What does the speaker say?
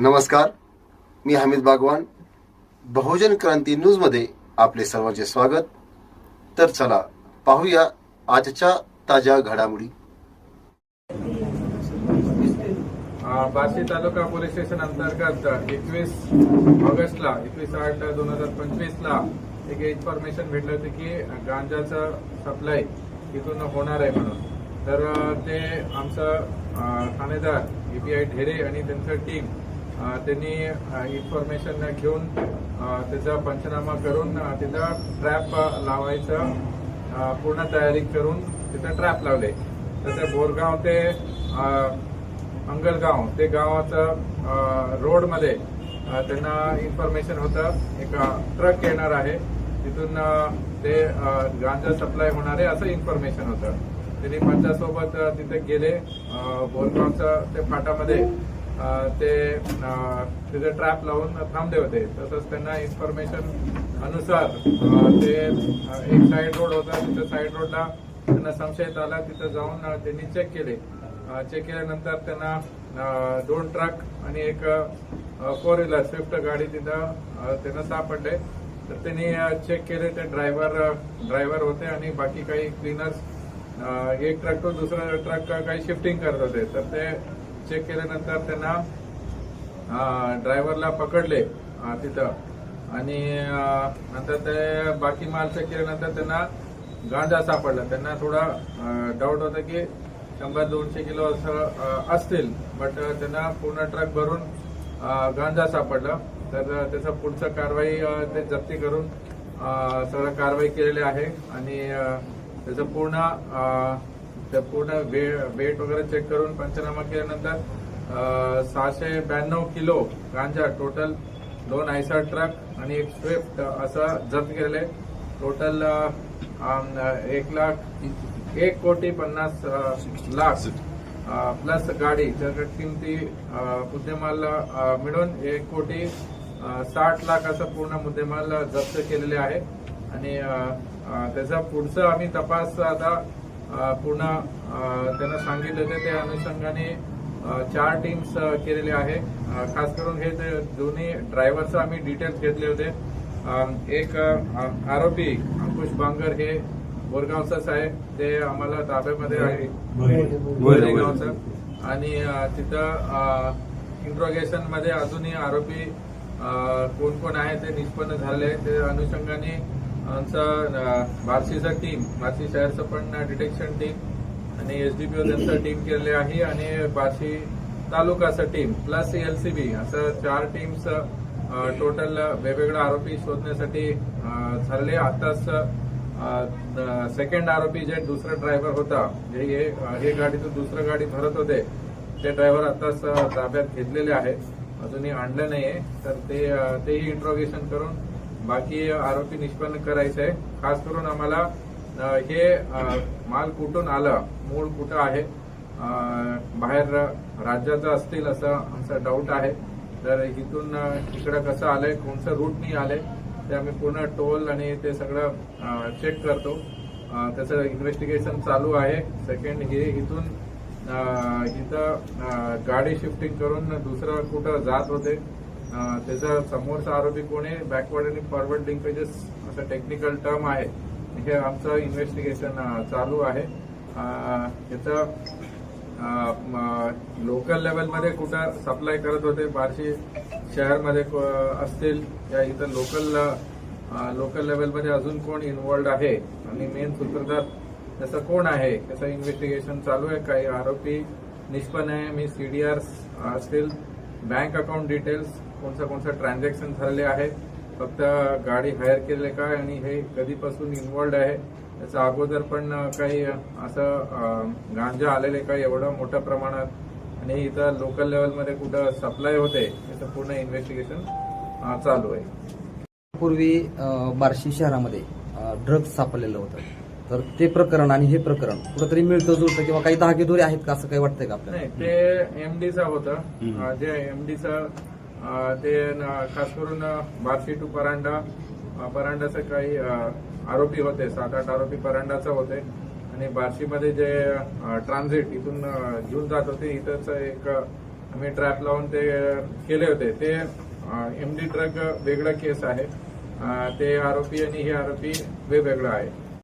नमस्कार मी हमीद बागवान. बहुजन क्रांती न्यूजमध्ये आपले सर्वांचे स्वागत. तर चला पाहूया आजच्या ताज्या घडामोडी. बार्शी तालुका पोलीस स्टेशन अंतर्गत एकवीस ऑगस्टला एकवीस आठ दोन हजार पंचवीसला एक इन्फॉर्मेशन भेटलं होतं की गांजाचं सप्लाय इथून होणार आहे म्हणून. तर ते ते ठाणेदार अ, ठाणेदार आय ढेरे आणि त्यांचं टीम त्यांनी इन्फॉर्मेशन घेऊन त्याचा पंचनामा करून तिथं ट्रॅप लावायचं पूर्ण तयारी करून तिथं ट्रॅप लावले. तर ते बोरगाव ते अंगलगाव ते गावाचं रोडमध्ये त्यांना इन्फॉर्मेशन होतं. एक ट्रक येणार आहे. तिथून ते गांजा सप्लाय होणार आहे असं इन्फॉर्मेशन होतं. त्यांनी पंचासोबत तिथे गेले. बोरगावचं ते फाटामध्ये. ते तिथे ट्रॅप लावून थांबले होते. तसंच त्यांना इन्फॉर्मेशन अनुसार ते एक साईड रोड होता तिथे साईड रोडला त्यांना संशयित आला तिथं जाऊन त्यांनी चेक केले. चेक केल्यानंतर त्यांना दोन ट्रक आणि एक फोर व्हीलर स्विफ्ट गाडी तिथं त्यांना सापडले. तर त्यांनी चेक केले ते ड्रायव्हर ड्रायव्हर होते आणि बाकी काही क्लिनर्स एक ट्रक तो दुसरा ट्रक काही शिफ्टिंग करत होते. तर ते चेक केल्यानंतर त्यांना ड्रायव्हरला पकडले तिथं. आणि नंतर ते बाकी माल चेक केल्यानंतर त्यांना गांजा सापडला. त्यांना थोडा डाऊट होता की शंभर दोनशे किलो असं असतील. बट त्यांना पूर्ण ट्रक भरून गांजा सापडला. तर त्याचं पुढचं कारवाई ते जप्ती करून सगळं कारवाई केलेली आहे. आणि त्याचं पूर्ण त्या पूर्ण वेट वगैरे चेक करून पंचनामा केल्यानंतर सहाशे ब्याण्णव किलो गांजा टोटल दोन आयसर ट्रक आणि एक स्विफ्ट असं जप्त केले टोटल एक लाख एक कोटी पन्नास लाख प्लस गाडी त्याच्या किमती मुद्देमाल मिळून एक कोटी साठ लाख असं पूर्ण मुद्देमाल जप्त केलेले आहे. आणि त्याचा पुढचं आम्ही तपास आता पूर्ण त्यांना सांगितले होते त्या अनुषंगाने चार टीम्स केलेले आहे. खास करून हे ते दोन्ही ड्रायव्हरचं आम्ही डिटेल्स घेतले होते. एक आरोपी अंकुश बांगर हे बोरगावचाच आहे. ते आम्हाला ताब्यामध्ये आहे. बोरेगावचं. आणि तिथं इंट्रोगेशनमध्ये अजूनही आरोपी कोण कोण आहे ते निष्पन्न झाले. ते अनुषंगाने आमचं बार्शीचं टीम बार्शी शहरचं पण डिटेक्शन टीम आणि एसडीपीओ त्यांचं टीम केलेली आहे आणि बार्शी तालुकाचं टीम प्लस एलसीबी असं चार टीम्स टोटल वेगवेगळे आरोपी शोधण्यासाठी झाले. आताच सेकंड आरोपी जे दुसरा ड्रायव्हर होता जे हे हे गाडीतून दुसरं गाडी भरत होते ते ड्रायव्हर आताच ताब्यात घेतलेले आहे अजूनही आणलं नाहीये तर ते तेही इंट्रोगेशन करून बाकी आरोपी निष्पन्न करायचं आहे खास करून आम्हाला हे माल कुठून आलं मूळ कुठं आहे बाहेर राज्याचं असतील असं आमचा डाऊट आहे. तर इथून इकडं कसं आलंय कोणचं रूटनी आलंय ते आम्ही पूर्ण टोल आणि ते सगळं चेक करतो. त्याचं इन्व्हेस्टिगेशन चालू आहे. सेकंड हे इथून इथं गाडी शिफ्टिंग करून दुसरं कुठं जात होते त्याचा समोरचा आरोपी कोण आहे? बॅकवर्ड आणि फॉरवर्ड लिंकेजेस असं टेक्निकल टर्म आहे. हे आमचं इन्व्हेस्टिगेशन चालू आहे. अ, याचं लोकल लेवलमध्ये कुठं सप्लाय करत होते? बार्शी शहरमध्ये असतील या इथं लोकल लोकल लेवलमध्ये अजून कोण इन्व्हॉल्ड आहे? आणि मेन सूत्रधार त्याचं कोण आहे? त्याचं इन्व्हेस्टिगेशन चालू आहे. काही आरोपी निष्पन्न आहे. मी सीडीआर असतील बँक अकाउंट डिटेल्स कोणतं कोणतं ट्रान्झॅक्शन झालेले आहे फक्त गाडी हायर केले काय आणि हे कधीपासून इन्वॉल्ड आहे त्याच्या अगोदर पण काही असं गांजा आलेले काय एवढं मोठ्या प्रमाणात आणि इथं लोकल लेवलमध्ये कुठं सप्लाय होते याचं पूर्ण इन्व्हेस्टिगेशन चालू आहे. पूर्वी बार्शी शहरामध्ये ड्रग्ज सापडलेलं होतं. तर ते प्रकरण आणि हे प्रकरण कुठंतरी मिळतं जुळतं किंवा काही धागेदोरे आहेत का असं काही वाटतंय का आपल्याला? नाही ते एमडीचं होतं. जे एमडीचं ते न- खास करून बार्शी टू परांडा परांडाचे काही आरोपी होते सात आठ आरोपी परांडाचे होते. आणि बार्शीमध्ये जे ट्रान्झिट इथून घेऊन जात होते इथंच एक आम्ही ट्रॅप लावून ते केले होते. ते एमडी ट्रक वेगळा केस आहे. ते आरोपी आणि हे आरोपी वेगवेगळा आहे.